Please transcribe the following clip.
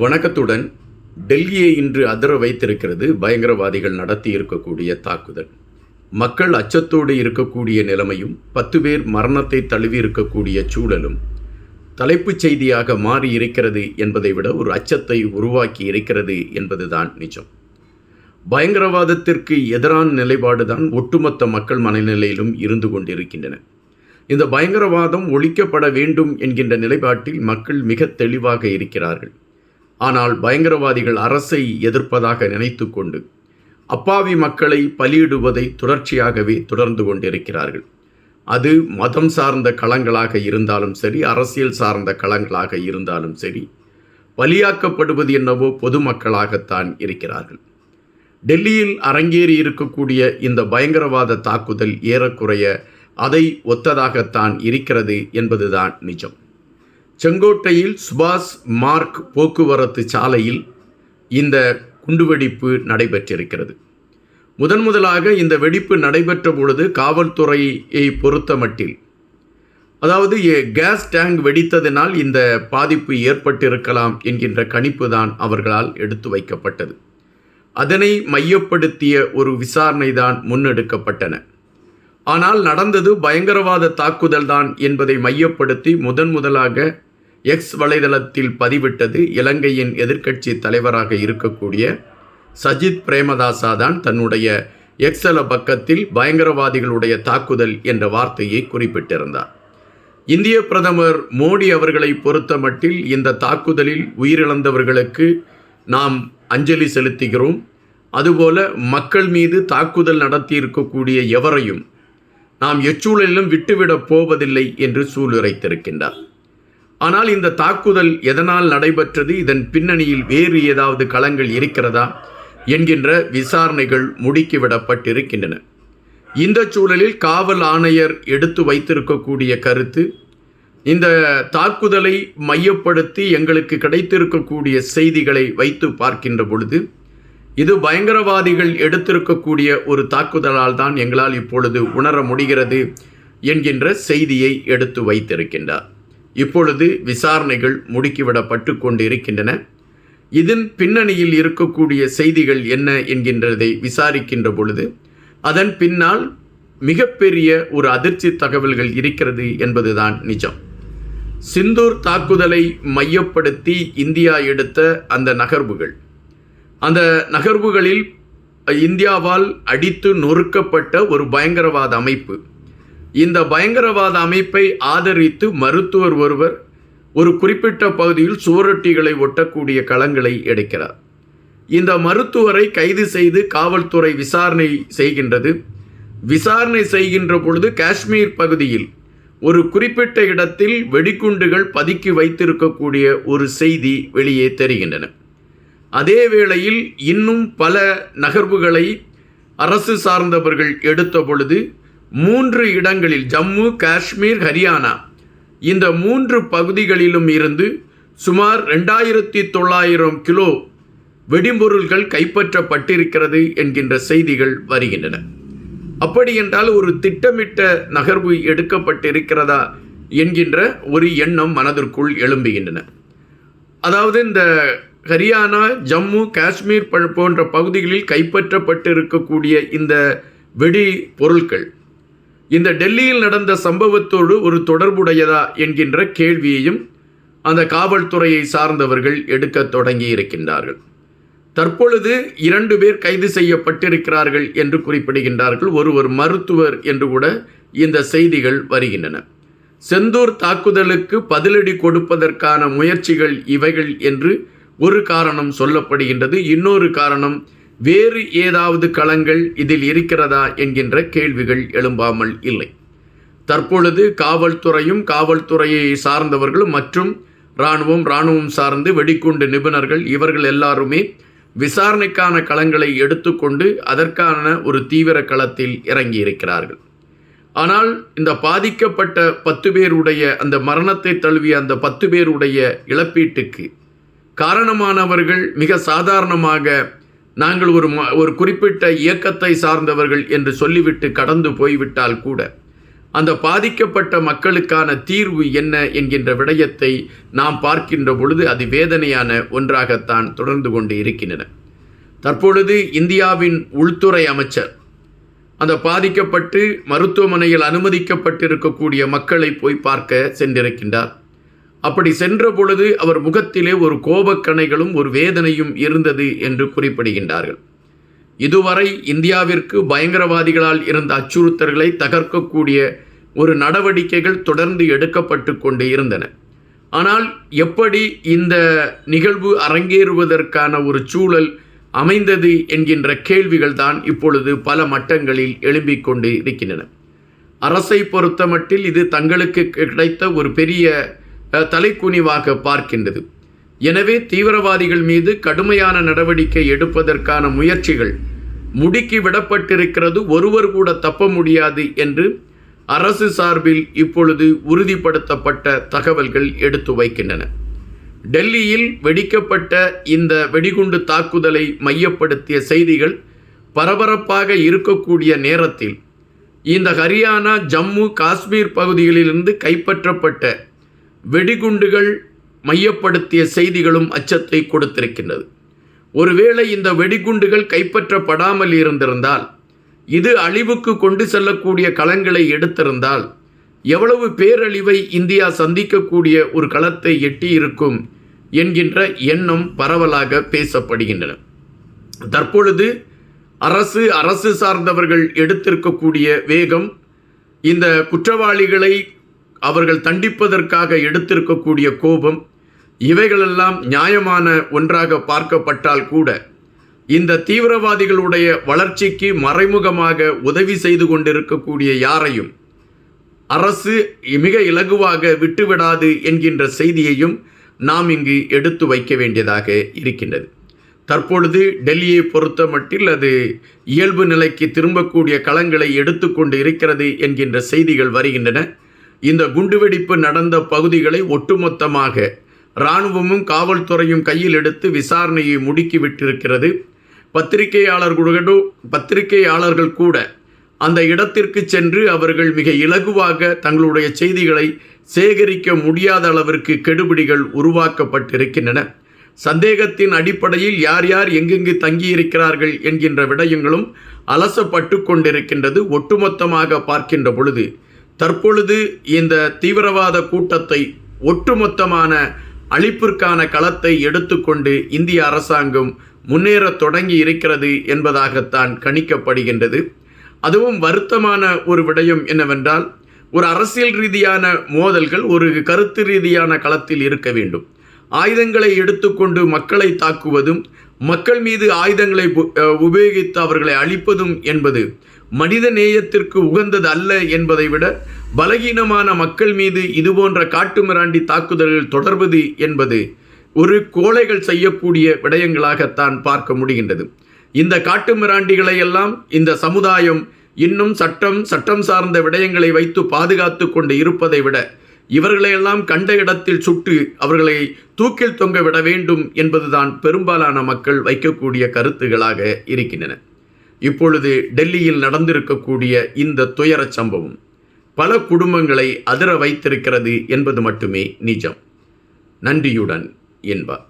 வணக்கத்துடன் டெல்லியை இன்று அதிர வைத்திருக்கிறது பயங்கரவாதிகள் நடத்தி இருக்கக்கூடிய தாக்குதல். மக்கள் அச்சத்தோடு இருக்கக்கூடிய நிலைமையும் பத்து பேர் மரணத்தை தழுவி இருக்கக்கூடிய சூழலும் தலைப்புச் செய்தியாக மாறி இருக்கிறது என்பதை விட ஒரு அச்சத்தை உருவாக்கி இருக்கிறது என்பதுதான் நிஜம். பயங்கரவாதத்திற்கு எதிரான நிலைப்பாடுதான் ஒட்டுமொத்த மக்கள் மனநிலையிலும் இருந்து கொண்டிருக்கின்றன. இந்த பயங்கரவாதம் ஒழிக்கப்பட வேண்டும் என்கின்ற நிலைப்பாட்டில் மக்கள் மிக தெளிவாக இருக்கிறார்கள். ஆனால் பயங்கரவாதிகள் அரசை எதிர்ப்பதாக நினைத்து கொண்டு அப்பாவி மக்களை பலியிடுவதை தொடர்ச்சியாகவே தொடர்ந்து கொண்டிருக்கிறார்கள். அது மதம் சார்ந்த களங்களாக இருந்தாலும் சரி அரசியல் சார்ந்த களங்களாக இருந்தாலும் சரி பலியாக்கப்படுவது என்னவோ பொதுமக்களாகத்தான் இருக்கிறார்கள். டெல்லியில் அரங்கேறி இருக்கக்கூடிய இந்த பயங்கரவாத தாக்குதல் ஏறக்குறைய அதை ஒத்ததாகத்தான் இருக்கிறது என்பதுதான் நிஜம். செங்கோட்டையில் சுபாஷ் மார்க் போக்குவரத்து சாலையில் இந்த குண்டுவெடிப்பு நடைபெற்றிருக்கிறது. முதன் முதலாக இந்த வெடிப்பு நடைபெற்ற பொழுது காவல்துறையை பொறுத்த மட்டில் அதாவது கேஸ் டேங்க் வெடித்ததினால் இந்த பாதிப்பு ஏற்பட்டிருக்கலாம் என்கின்ற கணிப்பு தான் அவர்களால் எடுத்து வைக்கப்பட்டது. அதனை மையப்படுத்திய ஒரு விசாரணை தான் முன்னெடுக்கப்பட்டன. ஆனால் நடந்தது பயங்கரவாத தாக்குதல் தான் என்பதை மையப்படுத்தி முதன் முதலாக எக்ஸ் வலைதளத்தில் பதிவிட்டது இலங்கையின் எதிர்க்கட்சி தலைவராக இருக்கக்கூடிய சஜித் பிரேமதாசா தான் தன்னுடைய எக்ஸல பக்கத்தில் பயங்கரவாதிகளுடைய தாக்குதல் என்ற வார்த்தையை குறிப்பிட்டிருந்தார். இந்திய பிரதமர் மோடி அவர்களை பொறுத்தமட்டில் இந்த தாக்குதலில் உயிரிழந்தவர்களுக்கு நாம் அஞ்சலி செலுத்துகிறோம். அதுபோல மக்கள் மீது தாக்குதல் நடத்தி இருக்கக்கூடிய எவரையும் நாம் எச்சூழலிலும் விட்டுவிடப் போவதில்லை என்று சூளுரைத்திருக்கின்றார். ஆனால் இந்த தாக்குதல் எதனால் நடைபெற்றது? இதன் பின்னணியில் வேறு ஏதாவது களங்கள் இருக்கிறதா? என்கின்ற விசாரணைகள் முடுக்கிவிடப்பட்டிருக்கின்றன. இந்த சூழலில் காவல் ஆணையர் எடுத்து வைத்திருக்கக்கூடிய கருத்து இந்த தாக்குதலை மையப்படுத்தி எங்களுக்கு கிடைத்திருக்கக்கூடிய செய்திகளை வைத்து பார்க்கின்ற பொழுது இது பயங்கரவாதிகள் எடுத்திருக்கக்கூடிய ஒரு தாக்குதலால் தான் எங்களால் இப்பொழுது உணர முடிகிறது என்கின்ற செய்தியை எடுத்து வைத்திருக்கின்றார். இப்பொழுது விசாரணைகள் முடுக்கிவிடப்பட்டு கொண்டு இருக்கின்றன இதன் பின்னணியில் இருக்கக்கூடிய செய்திகள் என்ன என்கின்றதை விசாரிக்கின்ற பொழுது அதன் பின்னால் மிகப்பெரிய ஒரு அதிர்ச்சி தகவல்கள் இருக்கிறது என்பதுதான் நிஜம். சிந்தூர் தாக்குதலை மையப்படுத்தி இந்தியா எடுத்த அந்த நகர்வுகள். அந்த நகர்வுகளில் இந்தியாவால் அடித்து நொறுக்கப்பட்ட ஒரு பயங்கரவாத அமைப்பு. இந்த பயங்கரவாத அமைப்பை ஆதரித்து மருத்துவர் ஒருவர் ஒரு குறிப்பிட்ட பகுதியில் சுவரொட்டிகளை ஒட்டக்கூடிய களங்களை எடுக்கிறார். இந்த மருத்துவரை கைது செய்து காவல்துறை விசாரணை செய்கின்றது. விசாரணை செய்கின்ற பொழுது காஷ்மீர் பகுதியில் ஒரு குறிப்பிட்ட இடத்தில் வெடிகுண்டுகள் பதுக்கி வைத்திருக்கக்கூடிய ஒரு செய்தி வெளியே தெரிகின்றன. அதே வேளையில் இன்னும் பல நகர்வுகளை அரசு சார்ந்தவர்கள் எடுத்த பொழுது மூன்று இடங்களில் ஜம்மு காஷ்மீர் ஹரியானா. இந்த மூன்று பகுதிகளிலும் இருந்து சுமார் ரெண்டாயிரத்தி தொள்ளாயிரம் கிலோ வெடிபொருள்கள் கைப்பற்றப்பட்டிருக்கிறது என்கின்ற செய்திகள் வருகின்றன. அப்படி என்றால் ஒரு திட்டமிட்ட நகர்வு எடுக்கப்பட்டிருக்கிறதா என்கின்ற ஒரு எண்ணம் மனதிற்குள் எழும்புகின்றன. அதாவது இந்த ஹரியானா ஜம்மு காஷ்மீர் ப- போன்ற பகுதிகளில் கைப்பற்றப்பட்டிருக்கக்கூடிய இந்த வெடி பொருட்கள் இந்த டெல்லியில் நடந்த சம்பவத்தோடு ஒரு தொடர்புடையதா என்கின்ற கேள்வியையும் அந்த காவல்துறையை சார்ந்தவர்கள் எடுக்கத் தொடங்கி இருக்கின்றார்கள் தற்பொழுது இரண்டு பேர் கைது செய்யப்பட்டிருக்கிறார்கள் என்று குறிப்பிடுகின்றார்கள். ஒருவர் மருத்துவர் என்று கூட இந்த செய்திகள் வருகின்றன. செந்தூர் தாக்குதலுக்கு பதிலடி கொடுப்பதற்கான முயற்சிகள் இவைகள் என்று ஒரு காரணம் சொல்லப்படுகின்றது. இன்னொரு காரணம் வேறு ஏதாவது களங்கள் இதில் இருக்கிறதா என்கின்ற கேள்விகள் எழும்பாமல் இல்லை. தற்பொழுது காவல்துறையும் காவல்துறையை சார்ந்தவர்களும் மற்றும் இராணுவம் இராணுவம் சார்ந்து வெடிகுண்டு நிபுணர்கள் இவர்கள் எல்லாருமே விசாரணைக்கான களங்களை எடுத்துக்கொண்டு அதற்கான ஒரு தீவிர களத்தில் இறங்கி இருக்கிறார்கள் ஆனால் இந்த பாதிக்கப்பட்ட பத்து பேருடைய அந்த மரணத்தை தழுவிய அந்த பத்து பேருடைய இழப்பீட்டுக்கு காரணமானவர்கள் மிக சாதாரணமாக நாங்கள் ஒரு ம- ஒரு குறிப்பிட்ட இயக்கத்தை சார்ந்தவர்கள் என்று சொல்லிவிட்டு கடந்து போய்விட்டால் கூட அந்த பாதிக்கப்பட்ட மக்களுக்கான தீர்வு என்ன என்கின்ற விடயத்தை நாம் பார்க்கின்ற பொழுது அது வேதனையான ஒன்றாகத்தான் தொடர்ந்து கொண்டு இருக்கின்றன. தற்பொழுது இந்தியாவின் உள்துறை அமைச்சர் அந்த பாதிக்கப்பட்டு மருத்துவமனையில் அனுமதிக்கப்பட்டிருக்கக்கூடிய மக்களை போய் பார்க்க சென்றிருக்கின்றார். அப்படி சென்ற பொழுது அவர் முகத்திலே ஒரு கோபக்கணைகளும் ஒரு வேதனையும் இருந்தது என்று குறிப்பிடுகின்றார்கள். இதுவரை இந்தியாவிற்கு பயங்கரவாதிகளால் இருந்த அச்சுறுத்தல்களை தகர்க்கக்கூடிய ஒரு நடவடிக்கைகள் தொடர்ந்து எடுக்கப்பட்டு கொண்டு இருந்தன. ஆனால் எப்படி இந்த நிகழ்வு அரங்கேறுவதற்கான ஒரு சூழல் அமைந்தது என்கின்ற கேள்விகள் தான் இப்பொழுது பல மட்டங்களில் எழும்பிக் கொண்டு இருக்கின்றன அரசை பொறுத்தமட்டில் இது தங்களுக்கு கிடைத்த ஒரு பெரிய தலைக்குனிவாக பார்க்கின்றது. எனவே தீவிரவாதிகள் மீது கடுமையான நடவடிக்கை எடுப்பதற்கான முயற்சிகள் முடுக்கி விடப்பட்டிருக்கிறது. ஒருவர் கூட தப்ப முடியாது என்று அரசு சார்பில் இப்பொழுது உறுதிப்படுத்தப்பட்ட தகவல்கள் எடுத்து வைக்கின்றன. டெல்லியில் வெடிக்கப்பட்ட இந்த வெடிகுண்டு தாக்குதலை மையப்படுத்திய செய்திகள் பரபரப்பாக இருக்கக்கூடிய நேரத்தில் இந்த ஹரியானா ஜம்மு காஷ்மீர் பகுதிகளிலிருந்து கைப்பற்றப்பட்ட வெடிகுண்டுகள் மையப்படுத்திய செய்திகளும் அச்சத்தை கொடுத்திருக்கின்றது. ஒருவேளை இந்த வெடிகுண்டுகள் கைப்பற்றப்படாமல் இருந்திருந்தால் இது அழிவுக்கு கொண்டு செல்லக்கூடிய களங்களை எடுத்திருந்தால் எவ்வளவு பேரழிவை இந்தியா சந்திக்கக்கூடிய ஒரு களத்தை எட்டியிருக்கும் என்கின்ற எண்ணம் பரவலாக பேசப்படுகின்றன. தற்பொழுது அரசு அரசு சார்ந்தவர்கள் எடுத்திருக்கக்கூடிய வேகம் இந்த குற்றவாளிகளை அவர்கள் தண்டிப்பதற்காக எடுத்திருக்கக்கூடிய கோபம் இவைகளெல்லாம் நியாயமான ஒன்றாக பார்க்கப்பட்டால் கூட இந்த தீவிரவாதிகளுடைய வளர்ச்சிக்கு மறைமுகமாக உதவி செய்து கொண்டிருக்கக்கூடிய யாரையும் அரசு மிக இலகுவாக விட்டுவிடாது என்கின்ற செய்தியையும் நாம் இங்கு எடுத்து வைக்க வேண்டியதாக இருக்கின்றது. தற்பொழுது டெல்லியை பொறுத்த மட்டில் அது இயல்பு நிலைக்கு திரும்பக்கூடிய களங்களை எடுத்துக்கொண்டு இருக்கிறது என்கின்ற செய்திகள் வருகின்றன. இந்த குண்டுவெடிப்பு நடந்த பகுதிகளை ஒட்டுமொத்தமாக இராணுவமும் காவல்துறையும் கையில் எடுத்து விசாரணையை முடுக்கிவிட்டிருக்கிறது. பத்திரிகையாளர்களோடு பத்திரிகையாளர்கள் கூட அந்த இடத்திற்கு சென்று அவர்கள் மிக இலகுவாக தங்களுடைய செய்திகளை சேகரிக்க முடியாத அளவிற்கு கெடுபிடிகள் உருவாக்கப்பட்டிருக்கின்றன. சந்தேகத்தின் அடிப்படையில் யார் யார் எங்கெங்கு தங்கியிருக்கிறார்கள் என்கின்ற விடயங்களும் அலசப்பட்டு கொண்டிருக்கின்றது ஒட்டுமொத்தமாக பார்க்கின்ற பொழுது. தற்பொழுது இந்த தீவிரவாத கூட்டத்தை ஒட்டுமொத்தமான அழிப்பிற்கான களத்தை எடுத்துக்கொண்டு இந்திய அரசாங்கம் முன்னேற தொடங்கி இருக்கிறது என்பதாகத்தான் கணிக்கப்படுகின்றது. அதுவும் வருத்தமான ஒரு விடயம் என்னவென்றால் ஒரு அரசியல் ரீதியான மோதல்கள் ஒரு கருத்து ரீதியான களத்தில் இருக்க வேண்டும். ஆயுதங்களை எடுத்துக்கொண்டு மக்களை தாக்குவதும் மக்கள் மீது ஆயுதங்களை உபயோகித்து அவர்களை அழிப்பதும் என்பது மனித நேயத்திற்கு உகந்தது அல்ல என்பதை விட பலகீனமான மக்கள் மீது இதுபோன்ற காட்டுமிராண்டி தாக்குதல்கள் தொடர்வது என்பது ஒரு கோழைகள் செய்யக்கூடிய விடயங்களாகத்தான் பார்க்க முடிகின்றது. இந்த காட்டுமிராண்டிகளை எல்லாம் இந்த சமுதாயம் இன்னும் சட்டம் சட்டம் சார்ந்த விடயங்களை வைத்து பாதுகாத்து கொண்டு இருப்பதை விட இவர்களையெல்லாம் கண்ட இடத்தில் சுட்டு அவர்களை தூக்கில் தொங்க விட வேண்டும் என்பதுதான் பெரும்பாலான மக்கள் வைக்கக்கூடிய கருத்துகளாக இருக்கின்றன. இப்பொழுது டெல்லியில் நடந்திருக்கக்கூடிய இந்த துயரச் சம்பவம் பல குடும்பங்களை அதிர வைத்திருக்கிறது என்பது மட்டுமே நிஜம். நன்றியுடன் என்பார்.